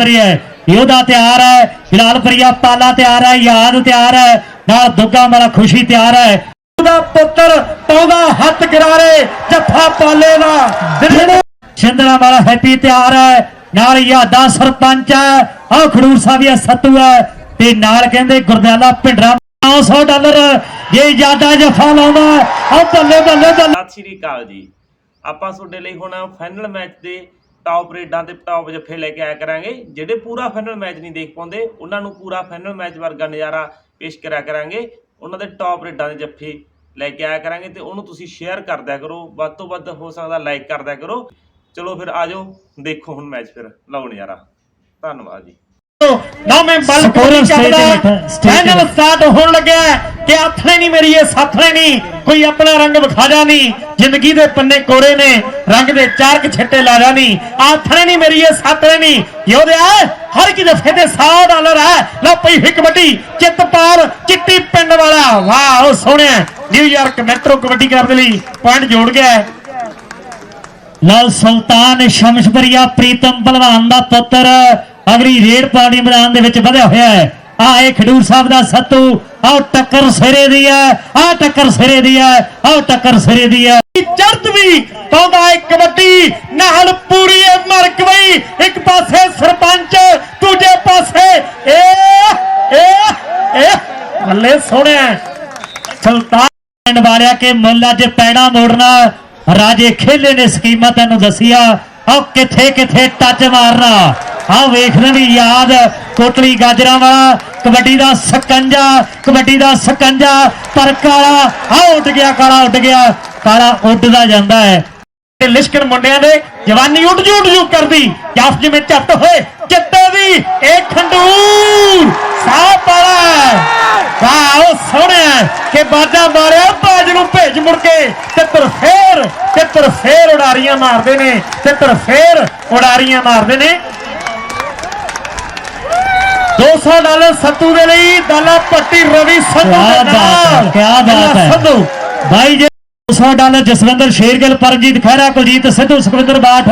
ਲੱਭ ਰਿਹਾ ਹੈ। ਯੋਧਾ ਤਿਆਰ ਹੈ ਫਿਲਹਾਲ ਪਾਲਾ ਤਿਆਰ ਹੈ, ਯਾਦ ਤਿਆਰ ਹੈ, ਨਾਲ ਦੁੱਗਾ ਵਾਲਾ ਖੁਸ਼ੀ ਤਿਆਰ ਹੈ। ਉਹਦਾ ਪੁੱਤਰ ਪਾਉਂਦਾ ਹੱਥ ਗਿਰਾਰੇ ਜੱਫਾ ਪਾਲੇ ਦਾ ਛਿੰਦਰਾ ਵਾਲਾ ਹੈਪੀ ਤਿਆਰ ਹੈ, ਨਾਲ ਯਾਦਾ ਸਰਪੰਚ ਹੈ ਆ ਖਡੂਰ ਸਾਹਿਬ ਇਹ ਸੱਤੂ ਹੈ। ਤੇ ਨਾਲ ਕਹਿੰਦੇ ਗੁਰਦਿਆਲਾ ਭਿੰਡਰਾ 900 ਡਾਲਰ। ਜੇ ਯਾਦਾ ਜੱਫਾ ਲਾਉਂਦਾ ਆ ਬੱਲੇ ਬੱਲੇ ਬੱਲੇ। ਸਤਿ ਸ਼੍ਰੀ ਅਕਾਲ ਜੀ। ਆਪਾਂ ਤੁਹਾਡੇ ਲਈ ਹੁਣ ਫਾਈਨਲ ਮੈਚ ਦੇ ਟੌਪ ਰੇਡਾਂ ਤੇ ਟੌਪ ਜੱਫੇ ਲੈ ਕੇ ਆਇਆ ਕਰਾਂਗੇ। ਜਿਹੜੇ ਪੂਰਾ ਫਾਈਨਲ ਮੈਚ ਨਹੀਂ ਦੇਖ ਪਾਉਂਦੇ, ਉਹਨਾਂ ਨੂੰ ਪੂਰਾ ਫਾਈਨਲ ਮੈਚ ਵਰਗਾ ਨਜ਼ਾਰਾ ਪੇਸ਼ ਕਰਿਆ ਕਰਾਂਗੇ। ਉਹਨਾਂ ਦੇ ਟੌਪ ਰੇਡਾਂ ਦੇ ਜੱਫੇ ਲੈ ਕੇ ਆਇਆ ਕਰਾਂਗੇ ਤੇ ਉਹਨੂੰ ਤੁਸੀਂ ਸ਼ੇਅਰ ਕਰਦਿਆ ਕਰੋ। ਵੱਧ ਤੋਂ ਵੱਧ ਹੋ ਸਕਦਾ ਲਾਈਕ ਕਰਦਿਆ ਕਰੋ। ਚਲੋ ਫਿਰ ਆਜੋ ਦੇਖੋ ਹੁਣ ਮੈਚ ਫਿਰ। ਲਓ ਨਜ਼ਾਰਾ। ਧੰਨਵਾਦ ਜੀ। ਨਾ ਮੈਂ ਬਲ ਤੇ ਚੱਲਦਾ ਫਾਈਨਲ। ਸਟਾਰਟ ਹੋਣ ਲੱਗਿਆ ਹੈ ਕਿ ਆਥਣੇ ਨਹੀਂ ਮੇਰੀ ਇਹ ਸਾਥਣੇ ਨਹੀਂ ਕੋਈ ਆਪਣਾ ਰੰਗ ਵਿਖਾ ਜਾ ਨਹੀਂ। ਜ਼ਿੰਦਗੀ ਦੇ ਪੰਨੇ ਕੋਰੇ ਨੇ ਰੰਗ ਦੇ ਚਾਰ ਕੁ ਛਿੱਟੇ ਲਾ ਜਾ ਨਹੀਂ। ਆਥਣੇ ਨਹੀਂ ਮੇਰੀ ਇਹ ਸਾਥਣੇ ਨਹੀਂ। ਯੋਧਿਆ ਹਰ ਇੱਕ ਦਫੇ ਤੇ 100 ਡਾਲਰ ਹੈ। ਲਓ ਪਈ ਹੋਈ ਕਬੱਡੀ ਚਿੱਤਪਾਲ ਚਿੱਟੀ ਪਿੰਡ ਵਾਲਾ। ਵਾਹ ਉਹ ਸੋਹਣਿਆ ਨਿਊਯਾਰਕ ਮੈਟਰੋ ਕਬੱਡੀ ਕਲੱਬ ਦੇ ਲਈ ਪੁਆਇੰਟ ਜੋੜ ਗਿਆ ਹੈ। ਲਾਲ ਸੁਲਤਾਨ ਸ਼ਮਸ਼ਪਰੀਆ ਪ੍ਰੀਤਮ ਪਹਿਲਵਾਨ ਦਾ ਪੁੱਤਰ। ਅਗਲੀ ਰੇਡ ਪਾਰਟੀ ਮੈਦਾਨ ਦੇ ਵਿੱਚ ਵਧਿਆ ਹੋਇਆ ਹੈ। ਆ ਇਹ ਖਡੂਰ ਸਾਹਿਬ ਦਾ ਸੱਤੂ ਆਹ ਟੱਕਰ ਸਿਰੇ ਦੀ ਹੈ ਆਹ ਟੱਕਰ ਸਿਰੇ ਦੀ ਹੈ ਆਹ ਟੱਕਰ ਸਿਰੇ ਦੀ ਹੈ। ਚੜਤ ਵੀ ਪਾਉਂਦਾ ਹੈ ਕਬੱਡੀ ਨਾਲ ਪੂਰੀ ਹੈ ਮਰਕਵਈ ਇੱਕ ਪਾਸੇ ਸਰਪੰਚ ਦੂਜੇ ਪਾਸੇ ਏ ਏ ਏ ਬੱਲੇ ਸੋਹਣਿਆ ਸੁਲਤਾਨ ਪਿੰਡ ਵਾਲਿਆ ਕੇ ਮੁੱਲ ਅੱਜ ਪੈਣਾ ਮੋੜਨਾ ਰਾਜੇ ਖੇਲੇ ਨੇ ਸਕੀਮਾਂ ਤੈਨੂੰ ਦਸੀਆ ਆਹ ਕਿੱਥੇ ਕਿੱਥੇ ਟੱਚ ਮਾਰਨਾ। ਆਹ ਵੇਖਣ ਦੀ ਯਾਦ, ਕੋਟਲੀ ਗਾਜਰਾਂ ਵਾਲਾ, ਕਬੱਡੀ ਦਾ ਸਕੰਜਾ, ਕਬੱਡੀ ਦਾ ਸਕੰਜਾ ਪਰ ਕਾਲਾ ਆਹ ਉੱਡ ਗਿਆ, ਕਾਲਾ ਉੱਡ ਗਿਆ, ਕਾਲਾ ਉੱਡਦਾ ਜਾਂਦਾ ਹੈ। ਤੇ ਲਿਸ਼ਕਣ ਮੁੰਡਿਆਂ ਦੇ, ਜਵਾਨੀ ਉੱਡ ਜੂ ਉੱਡ ਜੂ ਕਰਦੀ, ਜਾਫ ਜਿਵੇਂ ਝੱਟ ਹੋਏ ਚਿੱਤੇ ਦੀ ਇਹ ਖੰਡੂਰ, ਸਾਹ ਪਾਲਾ ਵਾਹ, ਉਹ ਸੋਹਣਿਆ ਕਿ ਬਾਜਾ ਮਾਰਿਆ, ਬਾਜ ਨੂੰ ਭੇਜ ਮੁੜ ਕੇ, ਤੇ ਫੇਰ ਤਿੱਤਰ ਫੇਰ ਉਡਾਰੀਆਂ ਮਾਰਦੇ ਨੇ, ਤੇ ਫੇਰ ਉਡਾਰੀਆਂ ਮਾਰਦੇ ਨੇ। 200 ਡਾਲਰ ਸੱਤੂ ਦੇ ਲਈ ਦਾਲਾ ਪੱਟੀ ਰਵੀ ਸੰਧੂ ਦੇ ਨਾਲ। ਕਿਆ ਬਾਤ ਹੈ। ਸੰਧੂ। ਭਾਈ ਜੀ 200 ਡਾਲਰ ਜਸਵਿੰਦਰ ਸ਼ੇਰਗਿੱਲ ਪਰਮਜੀਤ ਖਹਿਰਾ ਕੁਲਜੀਤ ਸਿੱਧੂ ਸੁਖਵਿੰਦਰ ਬਾਠ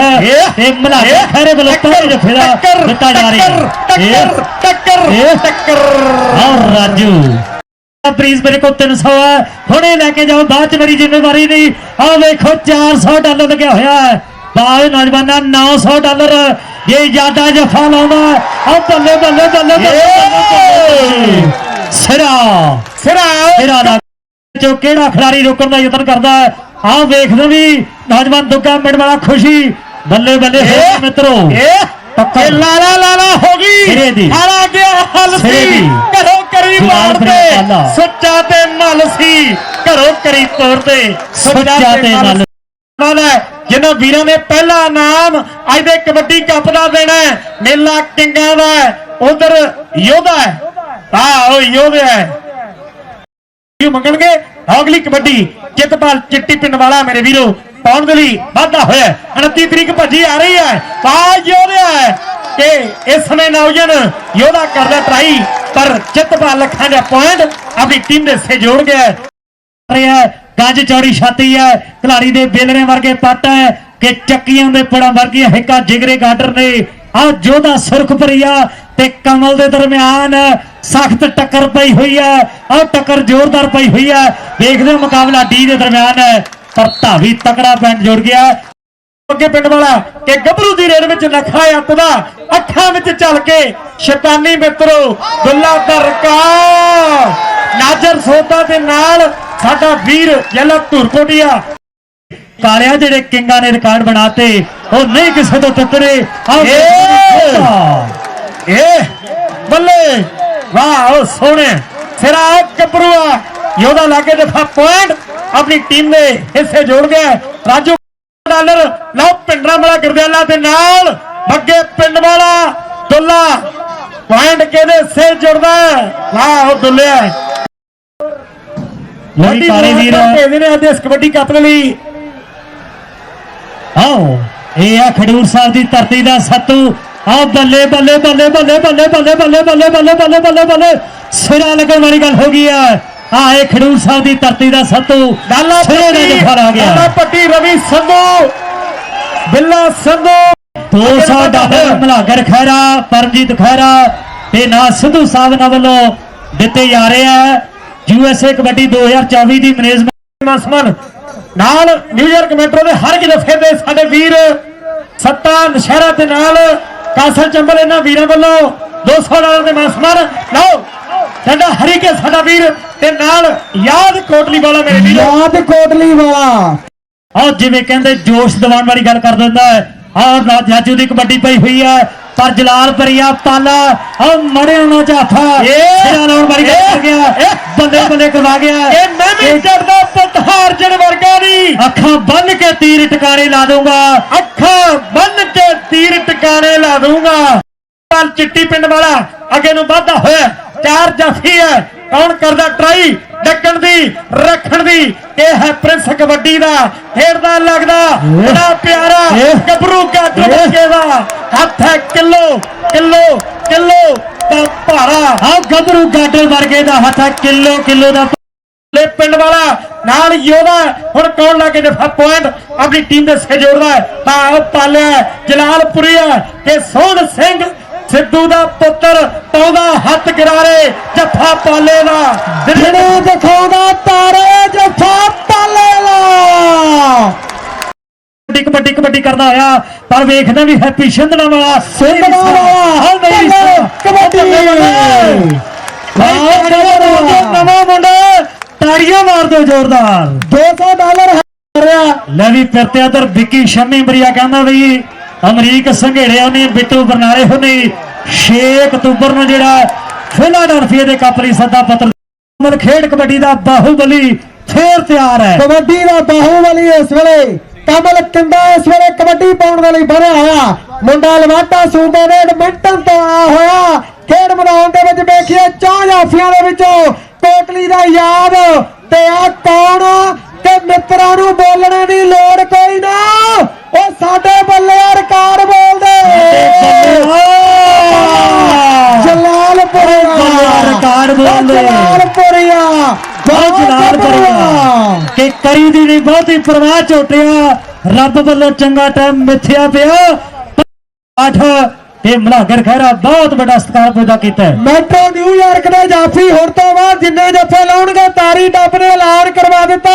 ਤੇ ਮਲਾਈ ਇਹ ਖਹਿਰੇ ਵੱਲੋਂ ਪਹਿਲੇ ਜਫੇ ਦਾ ਟੱਕਰ ਦਿੱਤਾ ਜਾ ਰਿਹਾ। ਹੈ ਟੱਕਰ ਟੱਕਰ ਔਰ ਰਾਜੂ। ਪ੍ਰੀਜ਼ ਮੇਰੇ ਕੋਲ 300 ਹੈ। ਹੁਣੇ ਲੈ ਕੇ ਜਾਓ ਬਾਅਦ ਚ ਮੇਰੀ ਜ਼ਿੰਮੇਵਾਰੀ ਨਹੀਂ। ਆਹ ਵੇਖੋ 400 ਡਾਲਰ ਲੱਗਿਆ ਹੋਇਆ ਹੈ। ਬਾਏ ਨੌਜਵਾਨਾਂ 900 ਡਾਲਰ। ਇਹ ਜ਼ਿਆਦਾ ਜਫਾ ਲਾਉਂਦਾ ਆ ਬੱਲੇ ਬੱਲੇ ਬੱਲੇ ਸਿਰਾ। ਸਿਰਾ। ਸਿਰਾ ਦਾ ਚੋ ਕਿਹੜਾ ਖਿਡਾਰੀ ਰੋਕਣ ਦਾ ਯਤਨ ਕਰਦਾ ਹੈ? ਆਹ ਵੇਖਦੇ ਵੀ ਨੌਜਵਾਨ ਦੁੱਗਾ ਮਿੰਟ ਵਾਲਾ ਖੁਸ਼ੀ। ਬੱਲੇ ਬੱਲੇ ਮਿੱਤਰੋ। ਇਹ ਲਾਲਾ ਲਾਲਾ ਹੋ ਗਈ। ਸਿਰੇ ਦੀ। ਹਾਰਾ ਗਿਆ ਹਲ ਸਿਰੇ ਸੀ ਦੀ। ਘਰੋਂ ਕਰੀ ਫਿਲਹਾਲ ਮਾਰ ਪ੍ਰੀਤ ਤੇ। ਪਾਲਾ। ਸੁੱਚਾ ਤੇ ਮਲ ਸੀ। ਘਰੋਂ ਕਰੀ ਤੋਰ ਤੇ। ਸੁੱਚਾ ਤੇ ਮੱਲ। ਨਾਲ ਜਿਨ੍ਹਾਂ ਵੀਰਾਂ ਨੇ ਪਹਿਲਾ ਨਾਮ ਅੱਜ ਦੇ ਕਬੱਡੀ ਕੱਪ ਦਾ ਦੇਣਾ ਹੈ। ਮੇਲਾ ਕਿੰਗਾਂ ਦਾ ਉਧਰ ਯੋਧਾ ਹੈ ਆਹ, ਉਹ ਯੋਧਾ ਹੈ ਇਹ ਮੰਗਣਗੇ ਅਗਲੀ ਕਬੱਡੀ, ਚਿੱਤਪਾਲ ਚਿੱਟੀ ਪਿੰਡ ਵਾਲਾ ਮੇਰੇ ਵੀਰੋ, ਪਾਉਣ ਦੇ ਲਈ ਵਾਧਾ ਹੋਇਆ ਹੈ। 29 ਤਰੀਕ ਭੱਜੀ ਆ ਰਹੀ ਹੈ ਆ ਯੋਧਾ ਹੈ ਕਿ ਇਸ ਸਮੇਂ ਨੌਜਵਾਨ ਯੋਧਾ ਕਰਦਾ ਟਰਾਈ, ਪਰ ਚਿੱਤਪਾਲ ਲੱਖਾਂ ਦਾ ਪੁਆਇੰਟ ਆਪਣੀ ਟੀਮ ਦੇ ਸੇ ਜੋੜ ਗਿਆ ਰਿਹਾ ਗੱਜ ਚੌੜੀ ਛਾਤੀ ਹੈ, ਖਿਲਾੜੀ ਦੇ ਬੇਲਰੇ ਵਰਗੇ ਪੱਟ ਹੈ ਕਿ ਚੱਕੀਆਂ ਦੇ ਪੜਾਂ ਵਰਗੀਆਂ ਹਿੱਕਾ ਜਿਗਰੇ ਗਾਡਰ ਨੇ। ਆ ਜੋਧਾ ਸੁਰਖ ਭਰੀਆ ਤੇ ਕਮਲ ਦੇ ਦਰਮਿਆਨ ਸਖਤ ਟੱਕਰ ਪਈ ਹੋਈ ਹੈ। ਆ ਟੱਕਰ ਜ਼ੋਰਦਾਰ ਪਈ ਹੋਈ ਹੈ। ਦੇਖਦੇ ਹੋ ਮੁਕਾਬਲਾ ਡੀ ਦੇ ਦਰਮਿਆਨ ਹੈ, ਪਰ ਧਾਵੀ ਤਕੜਾ ਪੈਂਟ ਜੁੜ ਗਿਆ। ਅੱਗੇ ਪਿੰਡ ਵਾਲਾ ਕਿ ਗੱਭਰੂ ਦੀ ਰੇਡ ਵਿੱਚ ਨਖਾ ਅੱਤਦਾ ਅੱਖਾਂ ਵਿੱਚ ਚੱਲ ਕੇ ਸ਼ੈਤਾਨੀ ਮਿੱਤਰੋ ਦੁੱਲਾ ਦਰਕਾ ਨਾਜਰ ਸੋਦਾ ਦੇ ਨਾਲ ਸਾਡਾ ਵੀਰ ਜਲਾ ਧੁਰਕੋਟੀਆ। ਕਾਲਿਆ ਜਿਹੜੇ ਕਿੰਗਾਂ ਨੇ ਰਿਕਾਰਡ ਬਣਾਤੇ ਉਹ ਨਹੀਂ ਕਿਸੇ ਤੋਂ ਟੱਕਰੇ ਆਹ! ਏ! ਬੱਲੇ! ਵਾਹ ਉਹ ਸੋਹਣੇ। ਸਿਰਾ ਕਪਰੂਆ ਯੋਧਾ ਲਾਗੇ ਦਫਾ ਪੁਆਇੰਟ। ਆਪਣੀ ਟੀਮ ਦੇ ਹਿੱਸੇ ਜੋੜ ਗਿਆ। ਰਾਜੂ ਡਾਲਰ ਲਓ ਪਿੰਡਰਾ ਵਾਲਾ ਗੁਰਦਿਆਲਾ ਦੇ ਨਾਲ। ਬੱਗੇ ਪਿੰਡ ਵਾਲਾ ਦੁੱਲਾ। ਪੁਆਇੰਟ ਕਿਹਦੇ ਹਿੱਸੇ ਜੁੜਦਾ? ਵਾਹ ਉਹ ਦੁੱਲਿਆ ਲੋਈ ਕਾਲੇ ਵੀਰ ਭੇਜਦੇ ਨੇ ਅੱਜ ਇਸ ਕਬੱਡੀ ਕੱਪ ਦੇ ਲਈ ਆਓ ਇਹ ਆ ਖਡੂਰ ਸਾਹਿਬ ਦੀ ਧਰਤੀ ਦਾ ਸੱਤੂ ਆ ਬੱਲੇ ਬੱਲੇ ਬੱਲੇ ਬੱਲੇ ਬੱਲੇ ਬੱਲੇ ਬੱਲੇ ਬੱਲੇ ਬੱਲੇ ਬੱਲੇ ਬੱਲੇ ਬੱਲੇ ਸਿਰਾ ਲੱਗਣ ਵਾਲੀ ਗੱਲ ਹੋ ਗਈ ਆ ਆ ਇਹ ਖਡੂਰ ਸਾਹਿਬ ਦੀ ਧਰਤੀ ਦਾ ਸੱਤੂ ਸਿਰੇ ਦਾ ਜਫਰ ਆ ਪੱਟੀ ਰਵੀ ਸੰਧੂ ਬਿੱਲਾ ਸੰਧੂ 200 ਡਾਲਰ ਮਲਾਗਰ ਖੈਰਾ ਪਰਮਜੀਤ ਖੈਰਾ ਤੇ ਨਾ ਸਿੱਧੂ ਸਾਹਿਬ ਨਾਲ ਵੱਲੋਂ ਦਿੱਤੇ ਜਾ ਰਹੇ ਆ ਯੂਐਸਏ ਕਬੱਡੀ 2024 ਦੀ ਮੈਨੇਜਮੈਂਟ ਮਸਮਨ ਨਾਲ ਨਿਊਯਾਰਕ ਮੈਟਰੋ ਦੇ ਹਰ ਇੱਕ ਦਫੇ ਦੇ ਸਾਡੇ ਵੀਰ ਸੱਤਾ ਨਸ਼ਹਿਰਾ ਦੇ ਨਾਲ ਕਾਸਲ ਚੰਬਲ ਇਹਨਾਂ ਵੀਰਾਂ ਵੱਲੋਂ 200 ਡਾਲਰ ਦੇ ਮਸਮਨ ਲਓ ਸਾਡਾ ਹਰੀਕੇ ਸਾਡਾ ਵੀਰ ਤੇ ਨਾਲ ਯਾਦ ਕੋਟਲੀ ਵਾਲਾ ਮੇਰੇ ਵੀਰ। ਯਾਦ ਕੋਟਲੀ ਵਾਲਾ। ਆਹ ਜਿਵੇਂ ਕਹਿੰਦੇ ਜੋਸ਼ ਦਿਵਾਉਣ ਵਾਲੀ ਗੱਲ ਕਰ ਦਿੰਦਾ ਹੈ। ਆਹ ਜਾਜੂ ਦੀ ਕਬੱਡੀ ਪਈ ਹੋਈ ਹੈ। ਪਰ ਜਲਾਲ ਪਰੀਆ ਪਾਲਾ ਆਹ ਮੜਿਆ ਨਾ ਇਹ- ਸਿਰਾ ਲਾਉਣ ਵਾਲੀ ਕਰ ਗਿਆ। ਬੰਦੇ ਬੰਦੇ ਕਰਵਾ ਗਿਆ। ਇਹ ਮੈਂ ਵੀ ਚੜਦਾ ਪਤਹਾਰ ਜਣ ਵਰਗਾ ਨਹੀਂ ਅੱਖਾਂ ਬੰਨ ਕੇ ਤੀਰ ਟਿਕਾਣੇ ਲਾ ਦੂੰਗਾ ਅੱਖਾਂ ਬੰਨ ਕੇ ਤੀਰ ਟਿਕਾਣੇ ਲਾ ਦੂੰਗਾ ਪਾਲ ਚਿੱਟੀ ਪਿੰਡ ਵਾਲਾ ਅੱਗੇ ਨੂੰ ਵਾਧਾ ਹੋਇਆ ਚਾਰ ਜਾਫੀ ਹੈ। ਕੌਣ ਕਰਦਾ ਟਰਾਈ? ਡੱਕਣ ਦੀ ਰੱਖਣ ਦੀ। ਇਹ ਹੈ ਪ੍ਰਿੰਸ ਕਬੱਡੀ ਦਾ। ਖੇਡਦਾ ਲੱਗਦਾ। ਬੜਾ ਪਿਆਰਾ ਗੱਭਰੂ ਬੱਚੇ ਦਾ। ਹੱਥ ਹੈ ਕਿਲੋ ਕਿਲੋ ਕਿਲੋ। ਦਾ ਭਾਰਾ। ਆਹ ਗੱਭਰੂ ਗਾਡਰ ਵਰਗੇ ਦਾ ਹੱਥ ਹੈ ਕਿਲੋ ਕਿਲੋ ਦਾ। ਲੈ ਪਿੰਡ ਵਾਲਾ ਨਾਲ ਯੋਧਾ ਹੁਣ ਕੌਣ ਲਾ ਕੇ ਦਫਾ ਪੁਆਇੰਟ? ਆਪਣੀ ਟੀਮ ਦੇ ਸੇ ਜੋੜਦਾ ਹੈ। ਤਾਂ ਉਹ ਪਾਲਿਆ ਜਲਾਲਪੁਰੀਆ ਤੇ ਸੋਹਣ ਸਿੰਘ ਸਿੱਧੂ ਦਾ ਪੁੱਤਰ ਪਾਉਂਦਾ ਹੱਥ ਗਿਰਾਰੇ ਜੱਫਾ ਪਾਲੇ ਦਾ। ਜਿਹੜੇ ਦਿਖਾਉਂਦਾ ਤਾਰੇ ਜੱਫਾ ਪਾਲੇ ਲਾ ਕਬੱਡੀ ਕਬੱਡੀ ਕਬੱਡੀ ਕਰਦਾ ਹੋਇਆ ਪਰ ਵੇਖਦਾ ਵੀ ਹੈਪੀ ਸਿੰਧਣਾ ਵਾਲਾ ਸਿੰਧਣਾ ਵਾਲਾ, ਨਹੀਂ ਕਬੱਡੀ। ਨਵਾਂ ਮੁੰਡਾ ਤਾੜੀਆਂ ਮਾਰ ਦਿਓ ਜ਼ੋਰਦਾਰ। 200 ਡਾਲਰ ਹੈ ਰਿਹਾ ਲੈ ਵੀ ਫਿਰਤੇ ਉਧਰ ਵਿੱਕੀ ਸ਼ਮੀ ਬਰੀਆ ਕਹਿੰਦਾ ਵੀ ਅਮਰੀਕ ਸੰਘੇੜੇ ਉਹਨੇ ਬਿੱਟੂ ਬਰਨਾਲੇ ਉਹਨੇ 6 ਅਕਤੂਬਰ ਨੂੰ ਜਿਹੜਾ ਫਿਲਾਡਲਫੀਆ ਦੇ ਕੱਪ ਲਈ ਸੱਦਾ ਪੱਤਰ ਮਨ ਖੇਡ ਕਬੱਡੀ ਦਾ ਬਾਹੂਬਲੀ ਫੇਰ ਤਿਆਰ ਹੈ। ਕਬੱਡੀ ਦਾ ਬਾਹੂਬਲੀ ਇਸ ਵੇਲੇ ਕਮਲ ਕਿੰਦਾ ਇਸ ਵੇਲੇ ਕਬੱਡੀ ਪਾਉਣ ਦੇ ਲਈ ਬਣਿਆ ਹੋਇਆ। ਮੁੰਡਾ ਲਵਾਟਾ ਸੂਬੇ ਦੇ ਐਡਮਿੰਟਨ ਤੋਂ ਆਇਆ ਹੋਇਆ। ਖੇਡ ਮੈਦਾਨ ਦੇ ਵਿੱਚ ਵੇਖੀਏ ਚਾਹ ਜਾਫੀਆਂ ਦੇ ਵਿੱਚੋਂ ਕੋਟਲੀ ਦਾ ਯਾਦ। ਤੇ ਆ ਕੌਣ ਤੇ ਮਿੱਤਰਾਂ ਨੂੰ ਬੋਲਣੇ ਦੀ ਲੋੜ ਕੋਈ ਨਾ। ਉਹ ਸਾਡੇ ਬੱਲੇ ਆ ਰਿਕਾਰਡ ਬੋਲਦੇ। ਜਲਾਲਪੁਰੀਆ। ਰਿਕਾਰਡ ਬੋਲਦੇ। ਜਲਾਲਪੁਰੀਆ। ਬਹੁਤ ਜਲਾਲ ਪਰਿਆ ਕਿ ਕਰੀ ਦੀ ਨਹੀਂ, ਬਹੁਤੀ ਪਰਵਾਹ ਝੋਟਿਆ। ਰੱਬ ਵੱਲੋਂ ਚੰਗਾ ਟਾਈਮ ਮਿੱਥਿਆ ਪਿਆ। ਆਠ ਤੇ ਮਲਾਗਰ ਖੈਰਾ ਬਹੁਤ ਵੱਡਾ ਸਤਿਕਾਰ ਪੂਜਾ ਕੀਤਾ ਹੈ। ਮੈਟਰੋ ਨਿਊਯਾਰਕ ਦੇ ਜਾਫੀ ਹੁਣ ਤੋਂ ਬਾਅਦ ਜਿੰਨੇ ਜੱਫੇ ਲਾਉਣਗੇ, ਤਾਰੀ ਡੱਬ ਨੇ ਐਲਾਨ ਕਰਵਾ ਦਿੱਤਾ।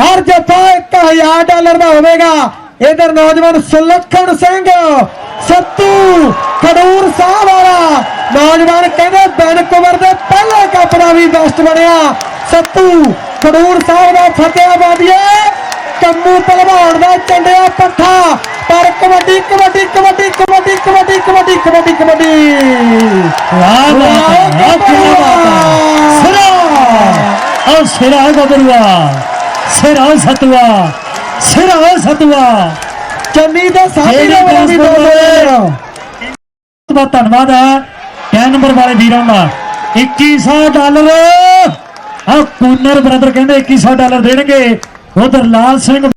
ਹਰ ਜੱਫਾ 1000 ਡਾਲਰ ਦਾ ਹੋਵੇਗਾ। ਇਧਰ ਨੌਜਵਾਨ ਸੁਲੱਖਣ ਸਿੰਘ, ਸੱਤੂ ਖਡੂਰ ਸਾਹਿਬ ਵਾਲਾ। ਨੌਜਵਾਨ ਕਹਿੰਦੇ, ਬੈਨਕੂਵਰ ਦੇ ਪਹਿਲੇ ਕੱਪ ਦਾ ਵੀ ਬੈਸਟ ਬਣਿਆ। ਸੱਤੂ ਖਡੂਰ ਸਾਹਿਬ ਦਾ ਫਤਿਆਬਾਦੀਏ ਕੰਮੂ ਪਹਿਲਵਾਨ ਦਾ ਚੰਡਿਆ ਪੱਠਾ ਪਰ ਕਬੱਡੀ ਕਬੱਡੀ ਕਬੱਡੀ ਕਬੱਡੀ ਕਬੱਡੀ ਕਬੱਡੀ ਕਬੱਡੀ ਕਬੱਡੀ। ਵਾਹ ਵਾਹ ਸਿਰਾ। ਉਹ ਸਿਰਾ ਗਬਰੂਆ ਸਿਰਾ ਸਤਵਾ। ਸਿਰਾ ਸਤਵਾ। ਚੰਨੀ ਦੇ ਸਾਥੀ ਨੇ ਵੀ ਦੋ ਬਹੁਤ ਬਹੁਤ ਧੰਨਵਾਦ ਹੈ। ਕੈ ਨੰਬਰ ਵਾਲੇ ਵੀਰਾਂ ਦਾ। 2100 ਡਾਲਰ ਆ ਕੂਨਰ ਬ੍ਰਦਰ ਕਹਿੰਦੇ 2100 ਡਾਲਰ ਦੇਣਗੇ। ਉਧਰ ਲਾਲ ਸਿੰਘ